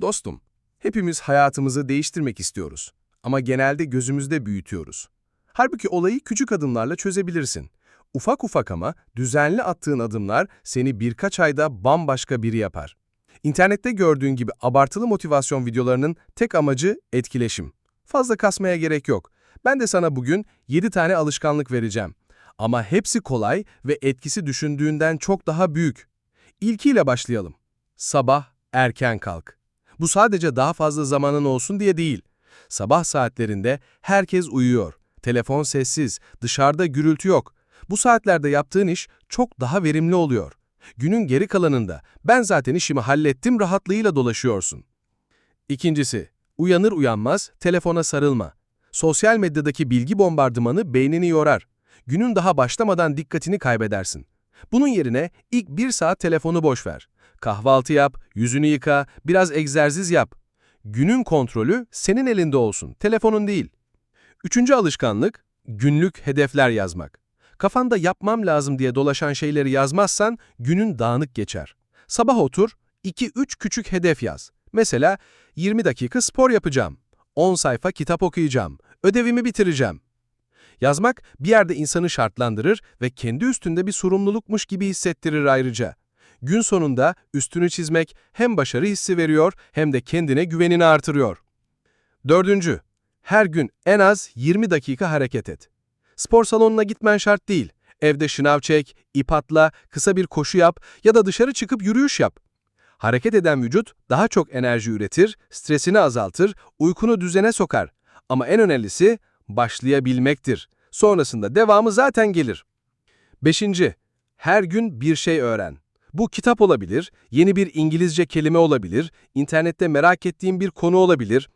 Dostum, hepimiz hayatımızı değiştirmek istiyoruz. Ama genelde gözümüzde büyütüyoruz. Halbuki olayı küçük adımlarla çözebilirsin. Ufak ufak ama düzenli attığın adımlar seni birkaç ayda bambaşka biri yapar. İnternette gördüğün gibi abartılı motivasyon videolarının tek amacı etkileşim. Fazla kasmaya gerek yok. Ben de sana bugün 7 tane alışkanlık vereceğim. Ama hepsi kolay ve etkisi düşündüğünden çok daha büyük. İlkiyle başlayalım. Sabah erken kalk. Bu sadece daha fazla zamanın olsun diye değil. Sabah saatlerinde herkes uyuyor. Telefon sessiz, dışarıda gürültü yok. Bu saatlerde yaptığın iş çok daha verimli oluyor. Günün geri kalanında ben zaten işimi hallettim rahatlığıyla dolaşıyorsun. İkincisi, uyanır uyanmaz telefona sarılma. Sosyal medyadaki bilgi bombardımanı beynini yorar. Günün daha başlamadan dikkatini kaybedersin. Bunun yerine ilk bir saat telefonu boş ver. Kahvaltı yap, yüzünü yıka, biraz egzersiz yap. Günün kontrolü senin elinde olsun, telefonun değil. Üçüncü alışkanlık, günlük hedefler yazmak. Kafanda yapmam lazım diye dolaşan şeyleri yazmazsan günün dağınık geçer. Sabah otur, 2-3 küçük hedef yaz. Mesela 20 dakika spor yapacağım, 10 sayfa kitap okuyacağım, ödevimi bitireceğim. Yazmak bir yerde insanı şartlandırır ve kendi üstünde bir sorumlulukmuş gibi hissettirir ayrıca. Gün sonunda üstünü çizmek hem başarı hissi veriyor hem de kendine güvenini artırıyor. Dördüncü, her gün en az 20 dakika hareket et. Spor salonuna gitmen şart değil. Evde şınav çek, ip atla, kısa bir koşu yap ya da dışarı çıkıp yürüyüş yap. Hareket eden vücut daha çok enerji üretir, stresini azaltır, uykunu düzene sokar. Ama en önemlisi başlayabilmektir. Sonrasında devamı zaten gelir. Beşinci, her gün bir şey öğren. Bu kitap olabilir, yeni bir İngilizce kelime olabilir, internette merak ettiğin bir konu olabilir.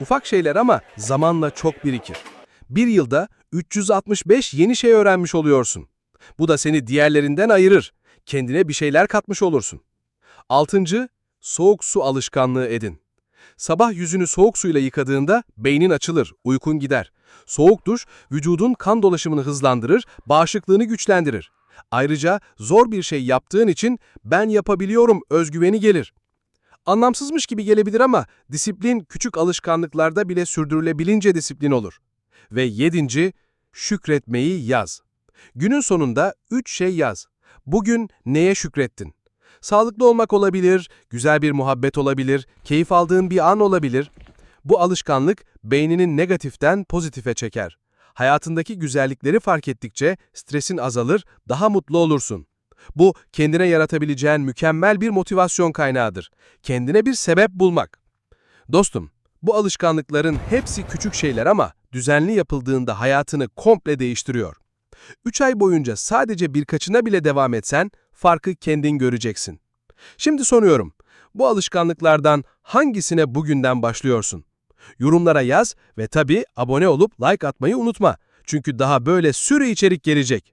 Ufak şeyler ama zamanla çok birikir. Bir yılda 365 yeni şey öğrenmiş oluyorsun. Bu da seni diğerlerinden ayırır. Kendine bir şeyler katmış olursun. Altıncı, soğuk su alışkanlığı edin. Sabah yüzünü soğuk suyla yıkadığında beynin açılır, uykun gider. Soğuk duş, vücudun kan dolaşımını hızlandırır, bağışıklığını güçlendirir. Ayrıca zor bir şey yaptığın için ben yapabiliyorum özgüveni gelir. Anlamsızmış gibi gelebilir ama disiplin küçük alışkanlıklarda bile sürdürülebilince disiplin olur. Ve yedinci, şükretmeyi yaz. Günün sonunda üç şey yaz. Bugün neye şükrettin? Sağlıklı olmak olabilir, güzel bir muhabbet olabilir, keyif aldığın bir an olabilir. Bu alışkanlık beyninin negatiften pozitife çeker. Hayatındaki güzellikleri fark ettikçe stresin azalır, daha mutlu olursun. Bu kendine yaratabileceğin mükemmel bir motivasyon kaynağıdır. Kendine bir sebep bulmak. Dostum, bu alışkanlıkların hepsi küçük şeyler ama düzenli yapıldığında hayatını komple değiştiriyor. 3 ay boyunca sadece birkaçına bile devam etsen farkı kendin göreceksin. Şimdi soruyorum. Bu alışkanlıklardan hangisine bugünden başlıyorsun? Yorumlara yaz ve tabii abone olup like atmayı unutma. Çünkü daha böyle sürü içerik gelecek.